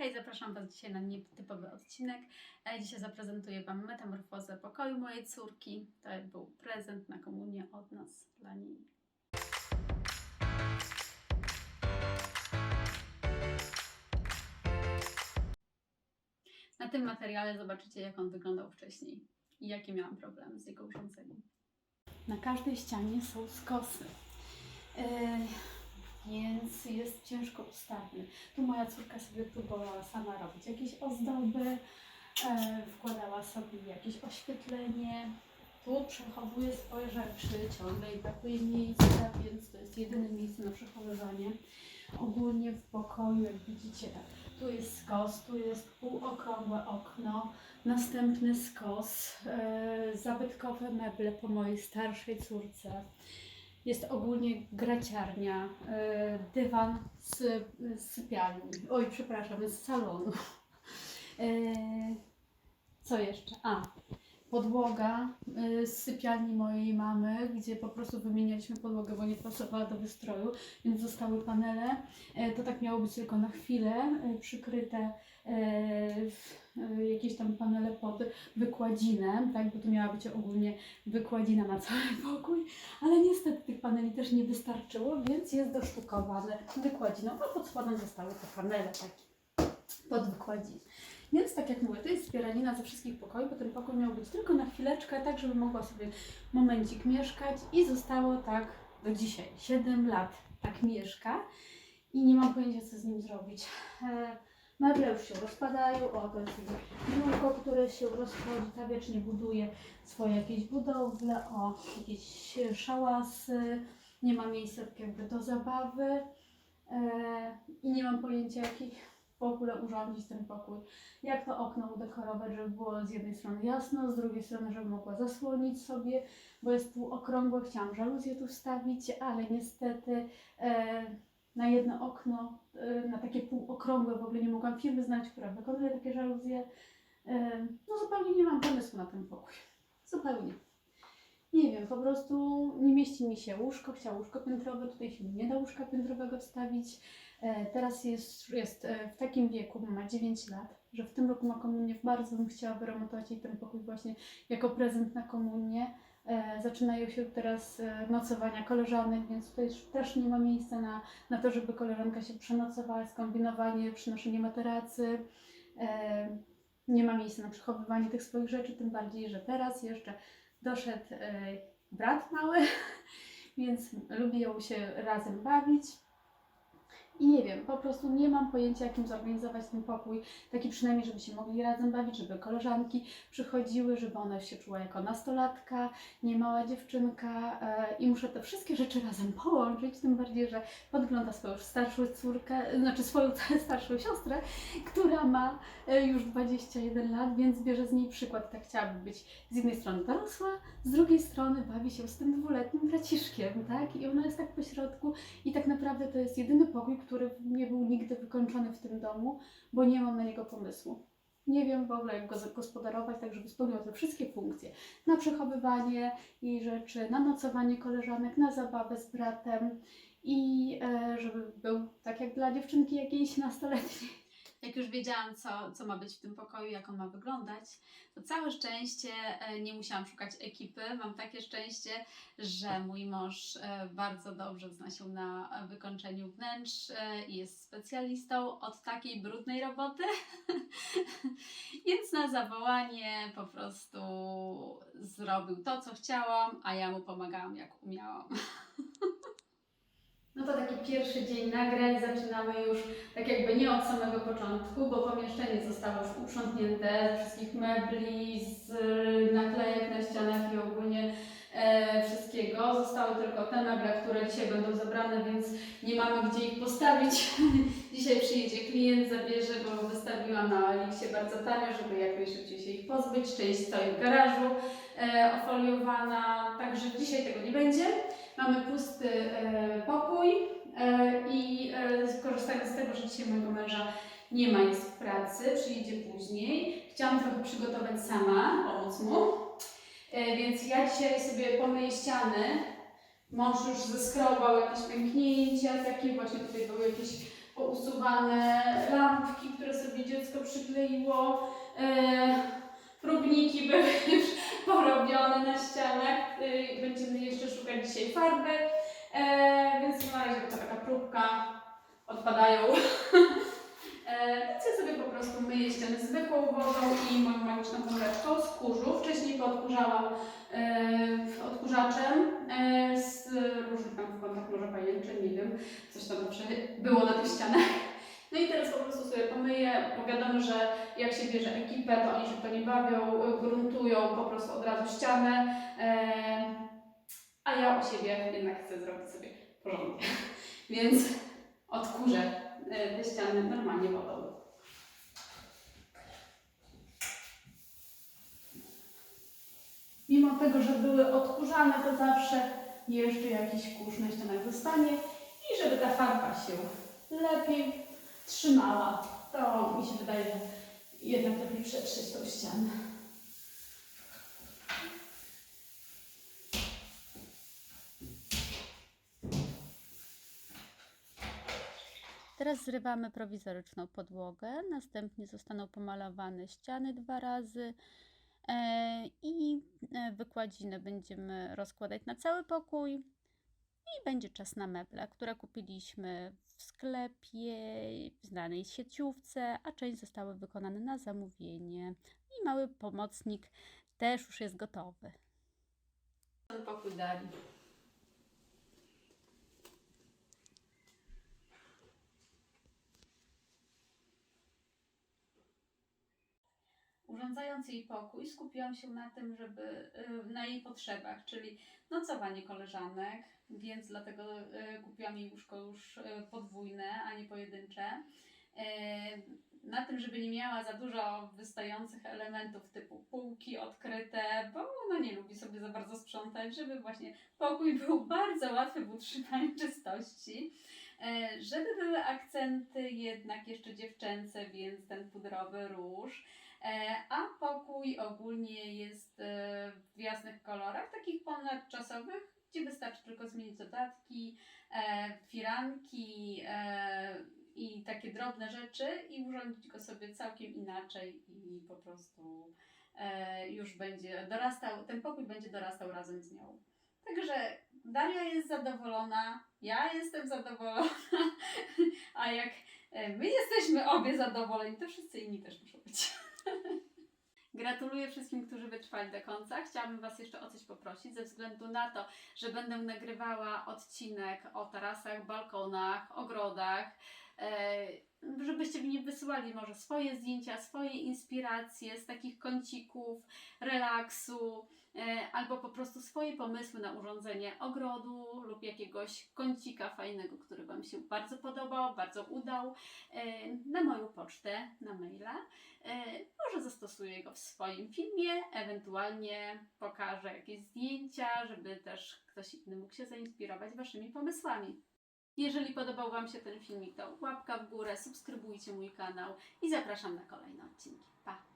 Hej, zapraszam Was dzisiaj na nietypowy odcinek. E, Dzisiaj zaprezentuję Wam metamorfozę pokoju mojej córki. To był prezent na komunię od nas dla niej. Na tym materiale zobaczycie, jak on wyglądał wcześniej i jakie miałam problemy z jego urządzeniem. Na każdej ścianie są skosy. E, więc jest ciężko ustawny. Tu moja córka sobie próbowała sama robić jakieś ozdoby, e, wkładała sobie jakieś oświetlenie. Tu przechowuje swoje rzeczy, ciągle jej brakuje miejsca, więc to jest jedyne miejsce na przechowywanie. Ogólnie w pokoju, jak widzicie, tu jest skos, tu jest półokrągłe okno, następny skos, e, zabytkowe meble po mojej starszej córce. Jest ogólnie graciarnia, e, dywan z, sypialni. Oj, przepraszam, z salonu. E, Co jeszcze? A, podłoga e, z sypialni mojej mamy, gdzie po prostu wymienialiśmy podłogę, bo nie pasowała do wystroju, więc zostały panele. To tak miało być tylko na chwilę, przykryte w- jakieś tam panele pod wykładzinę, tak, bo tu miała być ogólnie wykładzina na cały pokój ale niestety tych paneli też nie wystarczyło, więc jest dosztukowane wykładziną, a pod spodem zostały te panele takie pod wykładzinę. Więc tak jak mówię, to jest zbieranina ze wszystkich pokoi, bo ten pokój miał być tylko na chwileczkę, tak żeby mogła sobie momencik mieszkać i zostało tak do dzisiaj. 7 lat tak mieszka i nie mam pojęcia co z nim zrobić. Meble już się rozpadają, o to jest biurko, które się rozchodzi, ta wiecznie buduje swoje jakieś budowle, o jakieś szałasy, nie ma miejsca tak jakby do zabawy e, i nie mam pojęcia jakich w ogóle urządzić ten pokój. Jak to okno udekorować, żeby było z jednej strony jasno, z drugiej strony, żeby mogła zasłonić sobie, bo jest półokrągłe, chciałam żaluzję tu wstawić, ale niestety e, na jedno okno, e, na takie półokrągłe w ogóle nie mogłam firmy znaleźć, która wykonuje takie żaluzje. E, no zupełnie nie mam pomysłu na ten pokój. Zupełnie. Nie wiem, po prostu nie mieści mi się łóżko, chciała łóżko piętrowe, tutaj się nie da łóżka piętrowego wstawić. E, teraz jest, jest w takim wieku, ma 9 lat, że w tym roku ma komunię, bardzo bym chciała wyremontować jej ten pokój właśnie jako prezent na komunię. E, zaczynają się teraz e, nocowania koleżanek, więc tutaj też nie ma miejsca na, na to, żeby koleżanka się przenocowała, skombinowanie, przynoszenie materacy. E, nie ma miejsca na przechowywanie tych swoich rzeczy, tym bardziej, że teraz jeszcze doszedł brat mały, więc lubią się razem bawić. I nie wiem, po prostu nie mam pojęcia, jak im zorganizować ten pokój, taki przynajmniej, żeby się mogli razem bawić, żeby koleżanki przychodziły, żeby ona się czuła jako nastolatka, nie mała dziewczynka e, i muszę te wszystkie rzeczy razem połączyć, tym bardziej, że podgląda swoją starszą córkę, znaczy swoją starszą siostrę, która ma e, już 21 lat, więc bierze z niej przykład. Tak chciałaby być z jednej strony dorosła, z drugiej strony bawi się z tym dwuletnim braciszkiem, tak? I ona jest tak po środku i tak naprawdę to jest jedyny pokój, który nie był nigdy wykończony w tym domu, bo nie mam na niego pomysłu. Nie wiem w ogóle, jak go zagospodarować, tak żeby spełniał te wszystkie funkcje. Na przechowywanie jej rzeczy, na nocowanie koleżanek, na zabawę z bratem i e, żeby był tak jak dla dziewczynki jakiejś nastoletniej. Jak już wiedziałam, co, co ma być w tym pokoju, jak on ma wyglądać, to całe szczęście e, nie musiałam szukać ekipy. Mam takie szczęście, że mój mąż e, bardzo dobrze zna się na wykończeniu wnętrz e, i jest specjalistą od takiej brudnej roboty. Więc na zawołanie po prostu zrobił to, co chciałam, a ja mu pomagałam, jak umiałam. No to taki pierwszy dzień nagrań. Zaczynamy już tak jakby nie od samego początku, bo pomieszczenie zostało już uprzątnięte ze wszystkich mebli, z naklejek na ścianach i ogólnie e, wszystkiego. Zostały tylko te meble, które dzisiaj będą zabrane, więc nie mamy gdzie ich postawić. dzisiaj przyjedzie klient, zabierze, bo wystawiłam na Elixie bardzo tanio, żeby jak najszybciej się ich pozbyć. Część stoi w garażu, e, ofoliowana, także dzisiaj tego nie będzie. Mamy pusty e, pokój e, i e, korzystając z tego, że dzisiaj mojego męża nie ma, jest w pracy, przyjdzie później. Chciałam trochę przygotować sama, pomóc mu. Więc ja dzisiaj sobie pomyję ściany. Mąż już zeskrobał jakieś pęknięcia, takie właśnie tutaj były jakieś pousuwane lampki, które sobie dziecko przykleiło. Próbniki były szukać dzisiaj farby. E, więc na razie to taka próbka. Odpadają. E, Więc ja sobie po prostu myję ściany zwykłą wodą i moją magiczną komóreczką z kurzu. Wcześniej poodkurzałam e, odkurzaczem e, z różnych tam wkładach, może pajęczyn, nie wiem, coś tam zawsze było na tych ścianach. No i teraz po prostu sobie pomyję, bo wiadomo, że jak się bierze ekipę, to oni się to nie bawią, gruntują po prostu od razu ścianę, e, u siebie jednak chcę zrobić sobie porządek. Więc odkurzę e, te ściany normalnie wodą. Mimo tego, że były odkurzane, to zawsze jeszcze jakiś kurz na ścianach zostanie i żeby ta farba się lepiej trzymała, to mi się wydaje, że jednak lepiej przetrzeć tą ścianę. Teraz zrywamy prowizoryczną podłogę, następnie zostaną pomalowane ściany dwa razy e, i e, wykładzinę będziemy rozkładać na cały pokój i będzie czas na meble, które kupiliśmy w sklepie, w znanej sieciówce, a część zostały wykonane na zamówienie i mały pomocnik też już jest gotowy. Ten pokój dali. Urządzając jej pokój, skupiłam się na tym, żeby y, na jej potrzebach, czyli nocowanie koleżanek, więc dlatego y, kupiłam jej łóżko już y, podwójne, a nie pojedyncze. Na tym, żeby nie miała za dużo wystających elementów typu półki odkryte, bo ona nie lubi sobie za bardzo sprzątać, żeby właśnie pokój był bardzo łatwy w utrzymaniu czystości. Żeby były akcenty jednak jeszcze dziewczęce, więc ten pudrowy róż. E, A pokój ogólnie jest e, w jasnych kolorach, takich ponadczasowych, gdzie wystarczy tylko zmienić dodatki, e, firanki i takie drobne rzeczy i urządzić go sobie całkiem inaczej i po prostu już będzie dorastał, ten pokój będzie dorastał razem z nią. Także Daria jest zadowolona, ja jestem zadowolona, a jak my jesteśmy obie zadowoleni, to wszyscy inni też muszą być. Gratuluję wszystkim, którzy wytrwali do końca. Chciałabym Was jeszcze o coś poprosić, ze względu na to, że będę nagrywała odcinek o tarasach, balkonach, ogrodach, żebyście mi wysyłali może swoje zdjęcia, swoje inspiracje z takich kącików, relaksu, e, albo po prostu swoje pomysły na urządzenie ogrodu lub jakiegoś kącika fajnego, który Wam się bardzo podobał, bardzo udał, e, na moją pocztę, na maila. E, Może zastosuję go w swoim filmie, ewentualnie pokażę jakieś zdjęcia, żeby też ktoś inny mógł się zainspirować Waszymi pomysłami. Jeżeli podobał Wam się ten filmik, to łapka w górę, subskrybujcie mój kanał i zapraszam na kolejne odcinki. Pa!